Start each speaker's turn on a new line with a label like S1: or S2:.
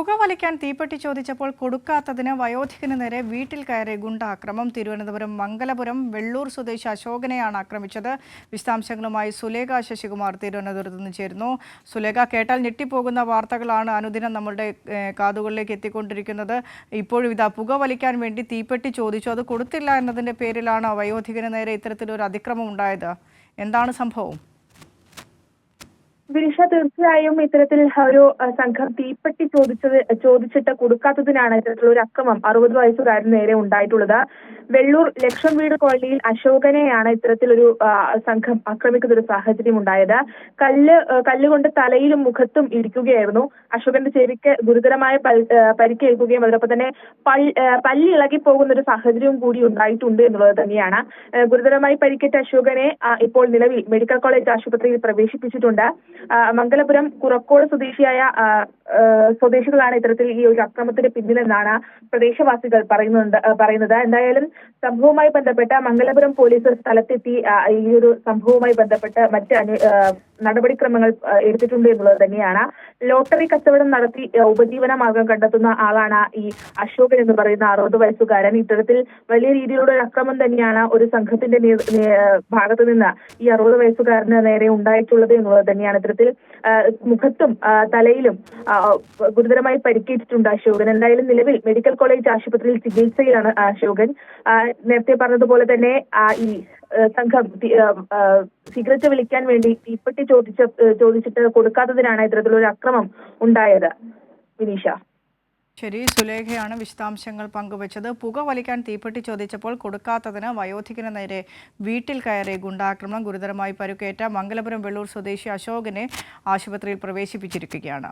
S1: പുകവലിക്കാൻ തീപ്പെട്ടി ചോദിച്ചപ്പോൾ കൊടുക്കാത്തതിന് വയോധികന് നേരെ വീട്ടിൽ കയറി ഗുണ്ടാക്രമം. തിരുവനന്തപുരം മംഗലപുരം വെള്ളൂർ സ്വദേശി അശോകനെയാണ് ആക്രമിച്ചത്. വിശദാംശങ്ങളുമായി സുലേഖ ശശികുമാർ തിരുവനന്തപുരത്ത് നിന്ന് ചേരുന്നു. സുലേഖ കേട്ടാൽ ഞെട്ടിപ്പോകുന്ന വാർത്തകളാണ് അനുദിനം നമ്മളുടെ കാതുകളിലേക്ക് എത്തിക്കൊണ്ടിരിക്കുന്നത്. ഇപ്പോഴും ഇതാ പുകവലിക്കാൻ വേണ്ടി തീപ്പെട്ടി ചോദിച്ചു. അത് കൊടുത്തില്ല എന്നതിന്റെ പേരിലാണ് വയോധികന് നേരെ ഇത്തരത്തിലൊരു അതിക്രമം ഉണ്ടായത്. എന്താണ് സംഭവം?
S2: വിനിഷ തീർച്ചയായും ഇത്തരത്തിൽ ഒരു സംഘം തീപ്പെട്ടി ചോദിച്ചത് ചോദിച്ചിട്ട് കൊടുക്കാത്തതിനാണ് ഇത്തരത്തിലുള്ള ഒരു അക്രമം. അറുപത് വയസ്സുകാരന് നേരെ ഉണ്ടായിട്ടുള്ളത്. വെള്ളൂർ ലക്ഷം വീട് കോളനിയിൽ അശോകനെയാണ് ഇത്തരത്തിലൊരു സംഘം ആക്രമിക്കുന്ന ഒരു സാഹചര്യം ഉണ്ടായത്. കല്ല് കല്ലുകൊണ്ട് തലയിലും മുഖത്തും ഇരിക്കുകയായിരുന്നു. അശോകന്റെ ചെവിക്ക് ഗുരുതരമായ പരിക്കേൽക്കുകയും അതോടൊപ്പം തന്നെ പല്ലി ആ, ഇളകി പോകുന്ന ഒരു സാഹചര്യവും കൂടി ഉണ്ടായിട്ടുണ്ട് എന്നുള്ളത് തന്നെയാണ്. ഗുരുതരമായി പരിക്കേറ്റ അശോകനെ ഇപ്പോൾ നിലവിൽ മെഡിക്കൽ കോളേജ് ആശുപത്രിയിൽ പ്രവേശിപ്പിച്ചിട്ടുണ്ട്. മംഗലപുരം കുറക്കോട് സ്വദേശിയായ സ്വദേശികളാണ് ഇത്തരത്തിൽ ഈ ഒരു അക്രമത്തിന് പിന്നിലെന്നാണ് പ്രദേശവാസികൾ പറയുന്നുണ്ട് പറയുന്നത്. എന്തായാലും സംഭവവുമായി ബന്ധപ്പെട്ട മംഗലപുരം പോലീസ് സ്ഥലത്തെത്തി ഈ ഒരു സംഭവവുമായി ബന്ധപ്പെട്ട് മറ്റ് നടപടിക്രമങ്ങൾ എടുത്തിട്ടുണ്ട് എന്നുള്ളത് തന്നെയാണ്. ലോട്ടറി കച്ചവടം നടത്തി ഉപജീവന മാർഗം കണ്ടെത്തുന്ന ആളാണ് ഈ അശോകൻ എന്ന് പറയുന്ന അറുപത് വയസ്സുകാരൻ. ഇത്തരത്തിൽ വലിയ രീതിയിലുള്ള ഒരു അക്രമം തന്നെയാണ് ഒരു സംഘത്തിന്റെ ഭാഗത്ത് നിന്ന് ഈ അറുപത് വയസ്സുകാരന് നേരെ ഉണ്ടായിട്ടുള്ളത് എന്നുള്ളത് തന്നെയാണ്. ഇത്തരത്തിൽ മുഖത്തും തലയിലും ഗുരുതരമായി പരിക്കേറ്റിട്ടുണ്ട് അശോകൻ. എന്തായാലും നിലവിൽ മെഡിക്കൽ കോളേജ് ആശുപത്രിയിൽ ചികിത്സയിലാണ് അശോകൻ. നേരത്തെ പറഞ്ഞതുപോലെ തന്നെ ഈ സംഘം സിഗരറ്റ് വിളിക്കാൻ വേണ്ടി തീപ്പെട്ടി ചോദിച്ച ചോദിച്ചിട്ട് കൊടുക്കാത്തതിനാണ് ഇത്തരത്തിലൊരു അക്രമം ഉണ്ടായത്. വിനീഷ.
S1: ശരി സുലേഖയാണ് വിശദാംശങ്ങൾ പങ്കുവച്ചത്. പുക വലിക്കാൻ തീപ്പെട്ടി ചോദിച്ചപ്പോൾ കൊടുക്കാത്തതിന് വയോധികന് നേരെ വീട്ടിൽ കയറി ഗുണ്ടാക്രമണം. ഗുരുതരമായി പരുക്കേറ്റ മംഗലപുരം വെള്ളൂർ സ്വദേശി അശോകനെ ആശുപത്രിയിൽ പ്രവേശിപ്പിച്ചിരിക്കുകയാണ്.